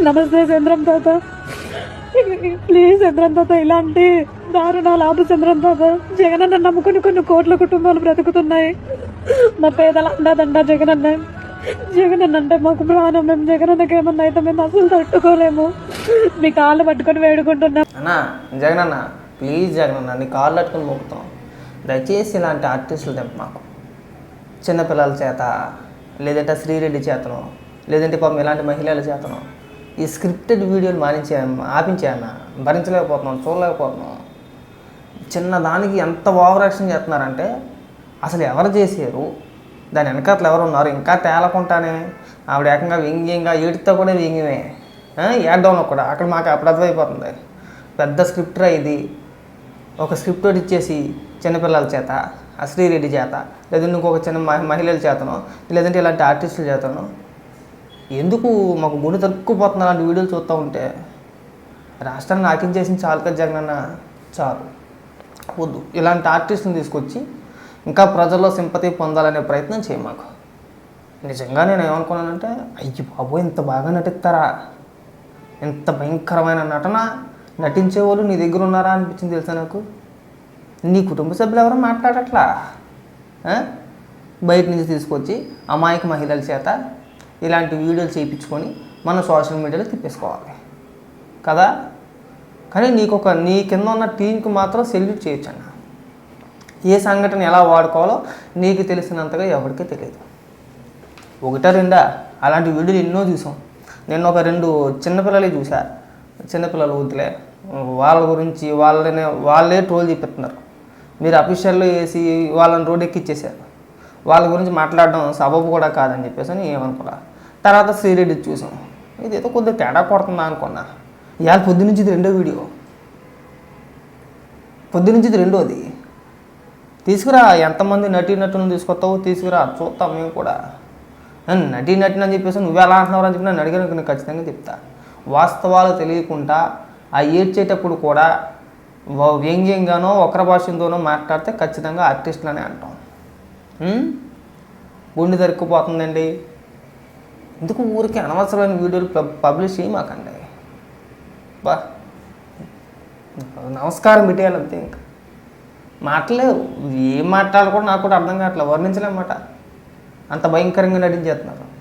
నమస్తే చంద్రం తాత. ప్లీజ్ చంద్రం తాత ఇలాంటి దారుణాలు ఆపు చంద్రం తాత. జగన్ అన్న నమ్ముకుని కొన్ని కోట్ల కుటుంబాలు బ్రతుకుతున్నాయి. మా పేదల అండదండ జగన్ అన్న జగన్ అన్న అంటే మాకు ప్రాణం. మేము జగన్ అన్నకి ఏమన్నా అయితే మేము అసలు తట్టుకోలేము. మీ కాళ్ళు పట్టుకొని వేడుకుంటున్నాం. అన్నా జగన్ అన్న ప్లీజ్ జగన్ అన్న నీ కాళ్ళు పట్టుకొని మొక్కుతాం. దయచేసి ఇలాంటి ఆర్టిస్టులు తెంప మాకు. చిన్నపిల్లల చేత లేదంటే శ్రీరెడ్డి చేతను లేదంటే పాపం ఇలాంటి మహిళల చేతను ఈ స్క్రిప్టెడ్ వీడియోలు మానించే ఆపించే భరించలేకపోతున్నాం చూడలేకపోతున్నాం. చిన్న దానికి ఎంత ఓవర్ యాక్షన్ చేస్తున్నారంటే అసలు ఎవరు చేసారు దాని వెనకాతలు ఎవరు ఉన్నారు? ఇంకా తేలకుంటానే ఆవిడ ఏకంగా వ్యంగ్యంగా ఏడితో కూడా వ్యంగ్యమే. ఏడ్డంలో కూడా అక్కడ మాకు అప్పుడు అర్థమైపోతుంది. పెద్ద స్క్రిప్టర్ ఇది. ఒక స్క్రిప్ట్ ఒకటి ఇచ్చేసి చిన్నపిల్లల చేత ఆ శ్రీరెడ్డి చేత లేదంటే ఇంకొక చిన్న మహి- మహిళల చేతనో లేదంటే ఇలాంటి ఆర్టిస్టుల చేతనో ఎందుకు మాకు గుండె తరుక్కుపోతున్నా అలాంటి వీడియోలు చూస్తూ ఉంటే? రాష్ట్రాన్ని నాకించేసిన చాలు కదా జగనన్న చాలు. వద్దు. ఇలాంటి ఆర్టిస్ట్ని తీసుకొచ్చి ఇంకా ప్రజల్లో సింపతి పొందాలనే ప్రయత్నం చేయి మాకు. నిజంగా నేను ఏమనుకున్నానంటే అయ్యి బాబు ఇంత బాగా నటిస్తారా? ఇంత భయంకరమైన నటన నటించే వాళ్ళు నీ దగ్గర ఉన్నారా అనిపించింది తెలుసా నాకు? నీ కుటుంబ సభ్యులు ఎవరు మాట్లాడట్లా? బయట నుంచి తీసుకొచ్చి అమాయక మహిళల చేత ఇలాంటి వీడియోలు చేయించుకొని మనం సోషల్ మీడియాలో తిప్పేసుకోవాలి. కదా? కానీ నీకు ఒక నీ కింద ఉన్న టీంకి మాత్రం సెల్యూట్ చేయొచ్చు అన్న ఏ సంఘటన ఎలా వాడుకోవాలో నీకు తెలిసినంతగా ఎవరికీ తెలియదు. ఒకటా రెండా? అలాంటి వీడియోలు ఎన్నో చూసాం. నేను ఒక రెండు చిన్నపిల్లలే చూసా. చిన్నపిల్లలు వద్దులే. వాళ్ళ గురించి వాళ్ళనే వాళ్ళే ట్రోల్ చూపిస్తున్నారు. మీరు అఫీషియల్లో వేసి వాళ్ళని రోడ్ ఎక్కిచ్చేసారు. వాళ్ళ గురించి మాట్లాడడం సబబు కూడా కాదని చెప్పేసి అని ఏమనుకున్నా తర్వాత సీరియడ్ చూసాం. ఇది ఏదో కొద్దిగా తేడా కొడుతుందా అనుకున్నా. ఇవాళ పొద్దునుంచి ఇది రెండో వీడియో. పొద్దునుంచి ఇది రెండోది. తీసుకురా ఎంతమంది నటీ నటులను తీసుకొస్తావు తీసుకురా చూస్తాం మేము కూడా. నన్ను నటీ నటిని అని చెప్పేసి నువ్వు ఎలా అంటున్నావు అని చెప్పి నన్ను అడిగిన నేను ఖచ్చితంగా చెప్తా. వాస్తవాలు తెలియకుండా ఆ ఏడ్చేటప్పుడు కూడా వ్యంగ్యంగానో ఒకరి భాషతోనో మాట్లాడితే ఖచ్చితంగా ఆర్టిస్టులనే అంటాం. గుండె దొరికిపోతుందండి ఎందుకు ఊరికి అనవసరమైన వీడియోలు పబ్- పబ్లిష్ చేయమాకండి బా. నమస్కారం పెట్టేయాలి అంతే ఇంకా. మాటలేవు ఏం మాట్లాడాలో కూడా నాకు కూడా అర్థం కావట్లేదు. వర్ణించలేమాట అంత భయంకరంగా నటించేస్తున్నారు.